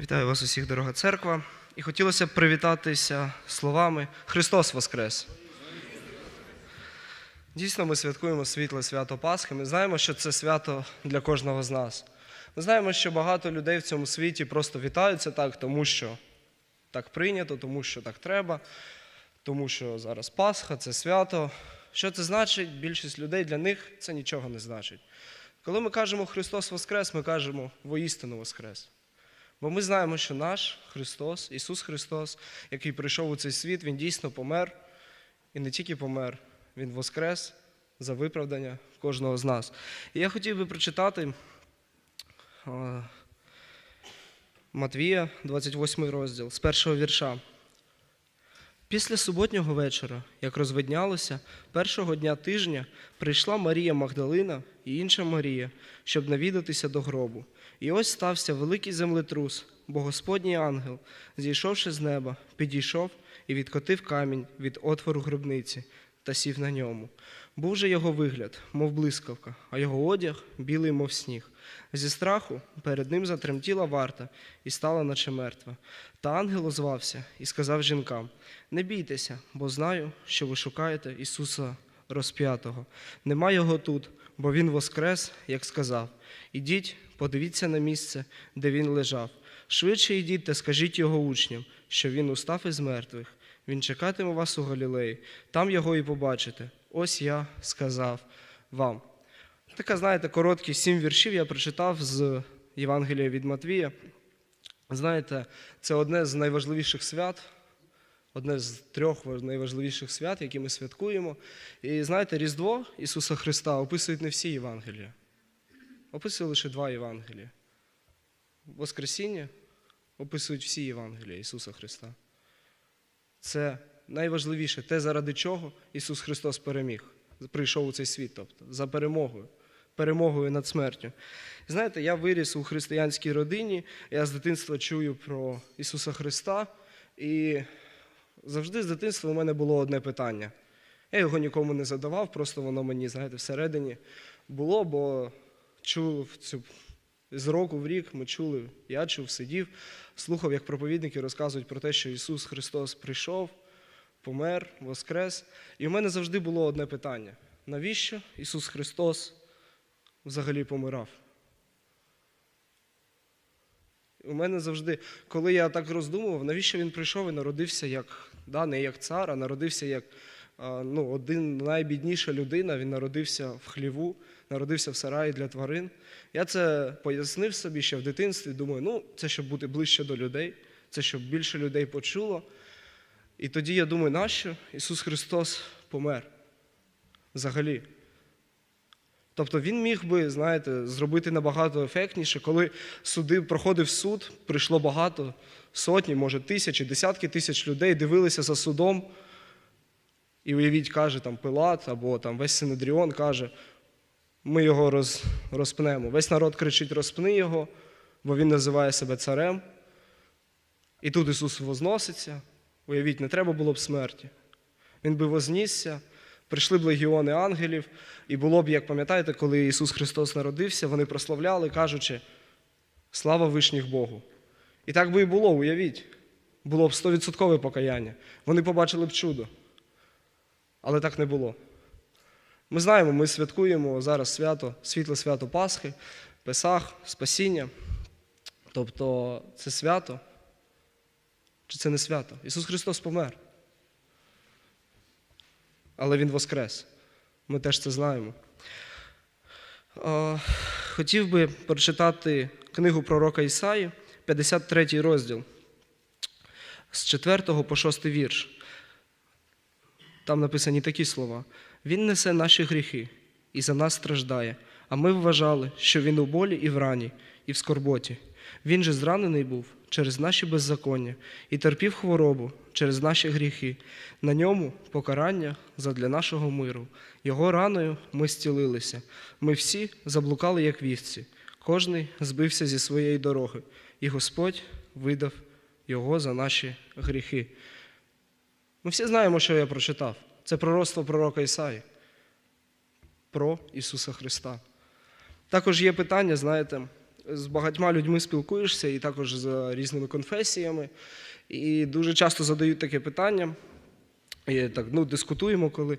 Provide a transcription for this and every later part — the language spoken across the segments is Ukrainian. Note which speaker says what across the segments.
Speaker 1: Вітаю вас усіх, дорога церква. І хотілося б привітатися словами Христос Воскрес. Дійсно, ми святкуємо світле свято Пасхи. Ми знаємо, що це свято для кожного з нас. Ми знаємо, що багато людей в цьому світі просто вітаються так, тому що так прийнято, тому що так треба, тому що зараз Пасха це свято. Що це значить? Більшість людей для них це нічого не значить. Коли ми кажемо Христос Воскрес, ми кажемо воістину Воскрес. Бо ми знаємо, що наш Христос, Ісус Христос, який прийшов у цей світ, Він дійсно помер. І не тільки помер, Він воскрес за виправдання кожного з нас. І я хотів би прочитати Матвія, 28 розділ, з першого вірша. Після суботнього вечора, як розвиднялося, першого дня тижня прийшла Марія Магдалина і інша Марія, щоб навідатися до гробу. І ось стався великий землетрус, бо Господній ангел, зійшовши з неба, підійшов і відкотив камінь від отвору гробниці та сів на ньому. Був же його вигляд, мов блискавка, а його одяг білий, мов сніг. Зі страху перед ним затремтіла варта і стала, наче мертва. Та ангел озвався і сказав жінкам: Не бійтеся, бо знаю, що ви шукаєте Ісуса розп'ятого. Нема його тут, бо Він воскрес, як сказав. Ідіть, подивіться на місце, де він лежав. Швидше йдіть та скажіть його учням, що він устав із мертвих. Він чекатиме вас у Галілеї, там його і побачите. Ось я сказав вам. Така, знаєте, короткі сім віршів я прочитав з Євангелія від Матвія. Знаєте, це одне з найважливіших свят, одне з трьох найважливіших свят, які ми святкуємо. І знаєте, Різдво Ісуса Христа описують не всі Євангелія. Описує лише два Євангелія. Воскресіння описують всі Євангелія Ісуса Христа. Це найважливіше, те, заради чого Ісус Христос переміг, прийшов у цей світ, тобто за перемогою, перемогою над смертю. Знаєте, я виріс у християнській родині, я з дитинства чую про Ісуса Христа, і завжди з дитинства у мене було одне питання. Я його нікому не задавав, просто воно мені, знаєте, всередині було, бо чув цю з року в рік ми чули, я чув, сидів, слухав, як проповідники розказують про те, що Ісус Христос прийшов, помер, воскрес. І в мене завжди було одне питання: навіщо Ісус Христос взагалі помирав? У мене завжди, коли я так роздумував, навіщо він прийшов і народився як, да, не як цар, а народився як ну, один найбідніша людина, він народився в хліву, народився в сараї для тварин. Я це пояснив собі ще в дитинстві. Думаю, ну це щоб бути ближче до людей, це щоб більше людей почуло. І тоді я думаю, нащо Ісус Христос помер взагалі? Тобто він міг би, знаєте, зробити набагато ефектніше, коли суди проходив суд, прийшло багато, сотні, може, тисячі, десятки тисяч людей дивилися за судом. І уявіть, каже там Пилат або там весь Синедріон каже, ми його роз, розпнемо. Весь народ кричить, розпни його, бо він називає себе царем. І тут Ісус возноситься. Уявіть, не треба було б смерті. Він би вознісся, прийшли б легіони ангелів, і було б, як пам'ятаєте, коли Ісус Христос народився, вони прославляли, кажучи, слава вишніх Богу. І так би і було, уявіть. Було б стовідсоткове покаяння. Вони побачили б чудо. Але так не було. Ми знаємо, ми святкуємо зараз свято, світле свято Пасхи, Песах, Спасіння. Тобто це свято. Чи це не свято? Ісус Христос помер. Але Він воскрес. Ми теж це знаємо. Хотів би прочитати книгу пророка Ісаї, 53 розділ, з 4 по 6 вірш. Там написані такі слова: Він несе наші гріхи і за нас страждає, а ми вважали, що він у болі і в рані, і в скорботі. Він же зранений був через наші беззаконня і терпів хворобу через наші гріхи. На ньому покарання задля нашого миру. Його раною ми зцілилися. Ми всі заблукали, як вівці, кожний збився зі своєї дороги, і Господь видав його за наші гріхи. Ми всі знаємо, що я прочитав. Це пророцтво пророка Ісаї про Ісуса Христа. Також є питання, знаєте, з багатьма людьми спілкуєшся і також з різними конфесіями. І дуже часто задають таке питання. І так, ну, дискутуємо коли.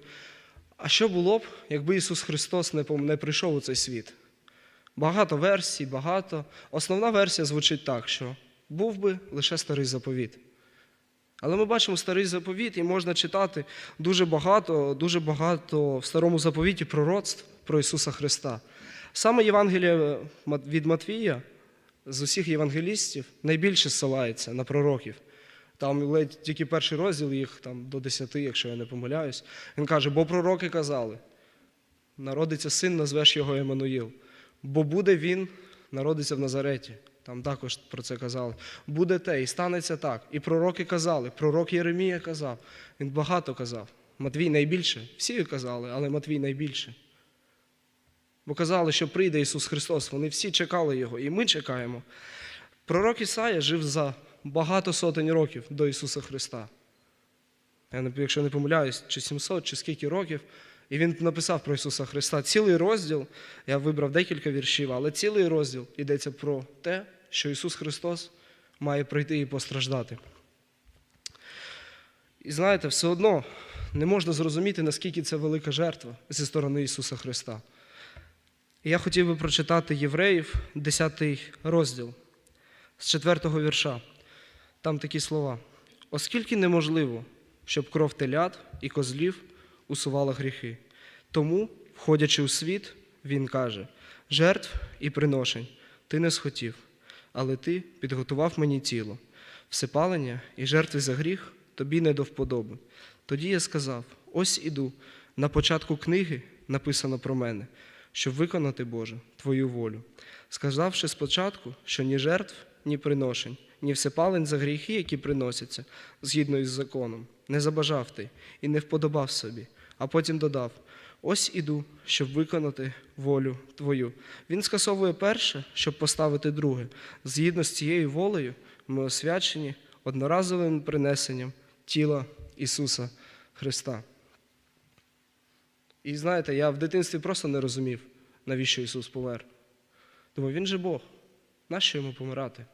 Speaker 1: А що було б, якби Ісус Христос не, не прийшов у цей світ? Багато версій, багато. Основна версія звучить так, що був би лише старий заповіт. Але ми бачимо старий заповіт, і можна читати дуже багато, дуже багато в старому заповіті пророцтв про Ісуса Христа. Саме Євангеліє від Матвія з усіх євангелістів найбільше ссилається на пророків. Там ледь тільки перший розділ їх там до 10, якщо я не помиляюсь. Він каже, бо пророки казали: народиться син, назвеш його Еммануїл. Бо буде він, народиться в Назареті. Там також про це казали. Буде те, і станеться так. І пророки казали, пророк Єремія казав. Він багато казав. Матвій найбільше. Всі казали, але Матвій найбільше. Бо казали, що прийде Ісус Христос. Вони всі чекали Його, і ми чекаємо. Пророк Ісая жив за багато сотень років до Ісуса Христа. Я якщо не помиляюсь, чи 700, чи скільки років. І він написав про Ісуса Христа. Цілий розділ, я вибрав декілька віршів, але цілий розділ йдеться про те, що Ісус Христос має прийти і постраждати. І знаєте, все одно не можна зрозуміти, наскільки це велика жертва зі сторони Ісуса Христа. Я хотів би прочитати Євреїв, 10 розділ з 4 вірша. Там такі слова. Оскільки неможливо, щоб кров телят і козлів усувала гріхи. Тому, входячи у світ, він каже: жертв і приношень ти не схотів, але ти підготував мені тіло, всепалення і жертви за гріх тобі не до вподоби. Тоді я сказав: ось іду. На початку книги написано про мене, щоб виконати, Боже, Твою волю, сказавши спочатку, що ні жертв, ні приношень, ні всепалень за гріхи, які приносяться згідно із законом, не забажав ти і не вподобав собі, а потім додав: ось іду, щоб виконати волю Твою. Він скасовує перше, щоб поставити друге. Згідно з цією волею ми освячені одноразовим принесенням тіла Ісуса Христа. І знаєте, я в дитинстві просто не розумів, навіщо Ісус помер. Думаю, Він же Бог. Нащо йому помирати?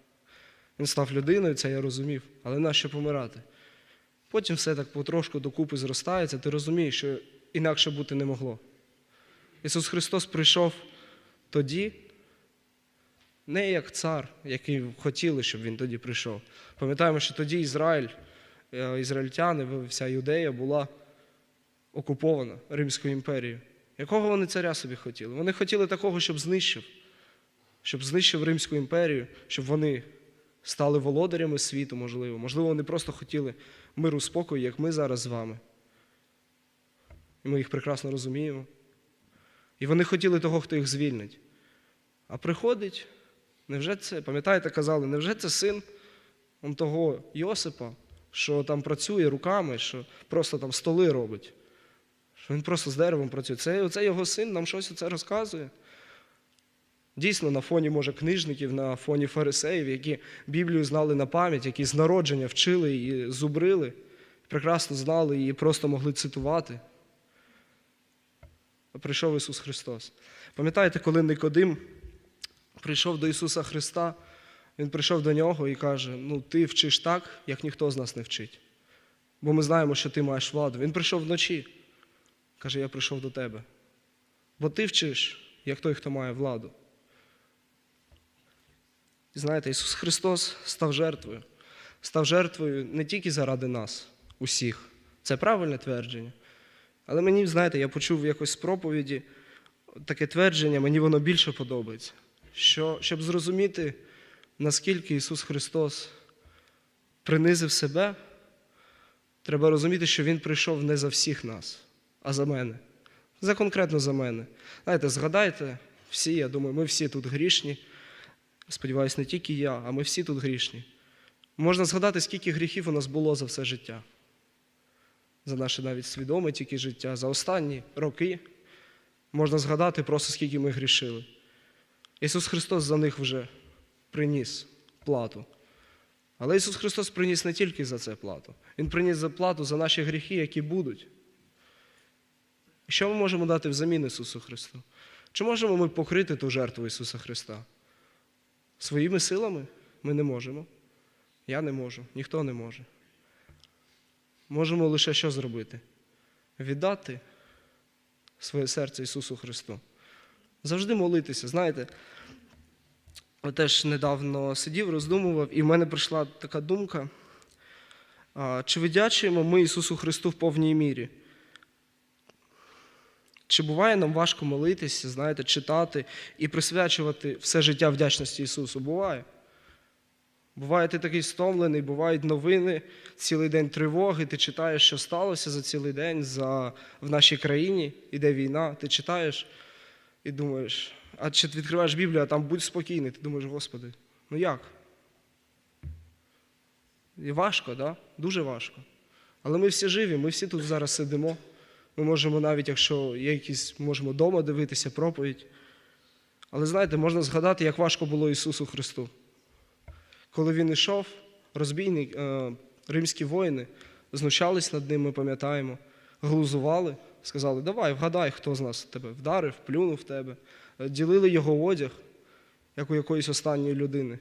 Speaker 1: Він став людиною, це я розумів, але нащо помирати? Потім все так потрошку докупи зростається, ти розумієш, що інакше бути не могло. Ісус Христос прийшов тоді, не як цар, який хотіли, щоб він тоді прийшов. Пам'ятаємо, що тоді Ізраїль, е, ізраїльтяни, вся юдея була окупована Римською імперією. Якого вони царя собі хотіли? Вони хотіли такого, щоб знищив, щоб знищив Римську імперію, щоб вони стали володарями світу, можливо. Можливо, вони просто хотіли миру спокою, як ми зараз з вами. І ми їх прекрасно розуміємо. І вони хотіли того, хто їх звільнить. А приходить, невже це, пам'ятаєте, казали, невже це син того Йосипа, що там працює руками, що просто там столи робить, що він просто з деревом працює. Це, це його син нам щось це розказує. Дійсно, на фоні, може, книжників, на фоні фарисеїв, які Біблію знали на пам'ять, які з народження вчили і зубрили, прекрасно знали і просто могли цитувати. Прийшов Ісус Христос. Пам'ятаєте, коли Никодим прийшов до Ісуса Христа, Він прийшов до нього і каже: Ну, ти вчиш так, як ніхто з нас не вчить. Бо ми знаємо, що ти маєш владу. Він прийшов вночі. Каже, я прийшов до тебе. Бо ти вчиш, як той, хто має владу. І знаєте, Ісус Христос став жертвою. Став жертвою не тільки заради нас, усіх. Це правильне твердження. Але мені, знаєте, я почув якось з проповіді таке твердження, мені воно більше подобається. Що, щоб зрозуміти, наскільки Ісус Христос принизив себе, треба розуміти, що Він прийшов не за всіх нас, а за мене. За конкретно за мене. Знаєте, згадайте, всі, я думаю, ми всі тут грішні. Сподіваюсь, не тільки я, а ми всі тут грішні. Можна згадати, скільки гріхів у нас було за все життя. За наше навіть свідоме тільки життя, за останні роки. Можна згадати просто, скільки ми грішили. Ісус Христос за них вже приніс плату. Але Ісус Христос приніс не тільки за це плату. Він приніс за плату за наші гріхи, які будуть. Що ми можемо дати взамін Ісусу Христу? Чи можемо ми покрити ту жертву Ісуса Христа? Своїми силами ми не можемо. Я не можу, ніхто не може. Можемо лише що зробити? Віддати своє серце Ісусу Христу. Завжди молитися. Знаєте, я теж недавно сидів, роздумував, і в мене прийшла така думка. Чи видячуємо ми Ісусу Христу в повній мірі? Чи буває нам важко молитися, знаєте, читати і присвячувати все життя вдячності Ісусу? Буває. Буває, ти такий стомлений, бувають новини, цілий день тривоги, ти читаєш, що сталося за цілий день за, в нашій країні, іде війна, ти читаєш і думаєш, а чи ти відкриваєш Біблію, а там будь спокійний, ти думаєш, Господи, ну як? І важко, да? дуже важко. Але ми всі живі, ми всі тут зараз сидимо. Ми можемо навіть, якщо є якісь, можемо вдома дивитися проповідь. Але знаєте, можна згадати, як важко було Ісусу Христу. Коли Він йшов, розбійник, е, римські воїни знущались над ним, ми пам'ятаємо, глузували, сказали, давай, вгадай, хто з нас тебе вдарив, плюнув в тебе, Е, ділили його одяг, як у якоїсь останньої людини.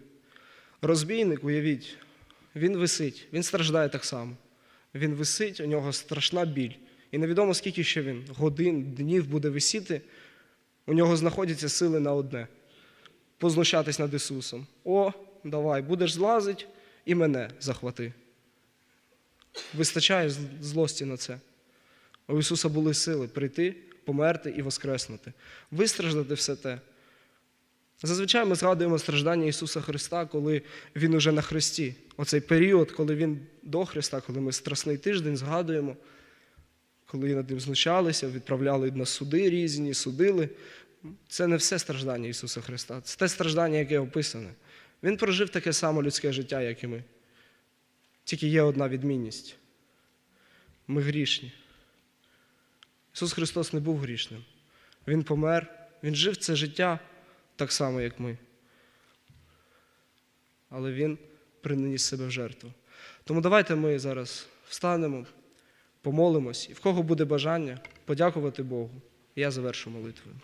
Speaker 1: Розбійник, уявіть, він висить, він страждає так само. Він висить, у нього страшна біль. І невідомо, скільки ще він годин, днів буде висіти, у нього знаходяться сили на одне познущатись над Ісусом. О, давай, будеш злазить і мене захвати. Вистачає злості на це. У Ісуса були сили прийти, померти і воскреснути, вистраждати все те. Зазвичай ми згадуємо страждання Ісуса Христа, коли Він уже на Христі. Оцей період, коли Він до Христа, коли ми страсний тиждень згадуємо, коли над ним знущалися, відправляли на суди різні, судили. Це не все страждання Ісуса Христа. Це те страждання, яке описане. Він прожив таке саме людське життя, як і ми. Тільки є одна відмінність. Ми грішні. Ісус Христос не був грішним. Він помер, Він жив це життя так само, як ми. Але Він приніс себе в жертву. Тому давайте ми зараз встанемо, помолимось, і в кого буде бажання подякувати Богу. Я завершу молитвою.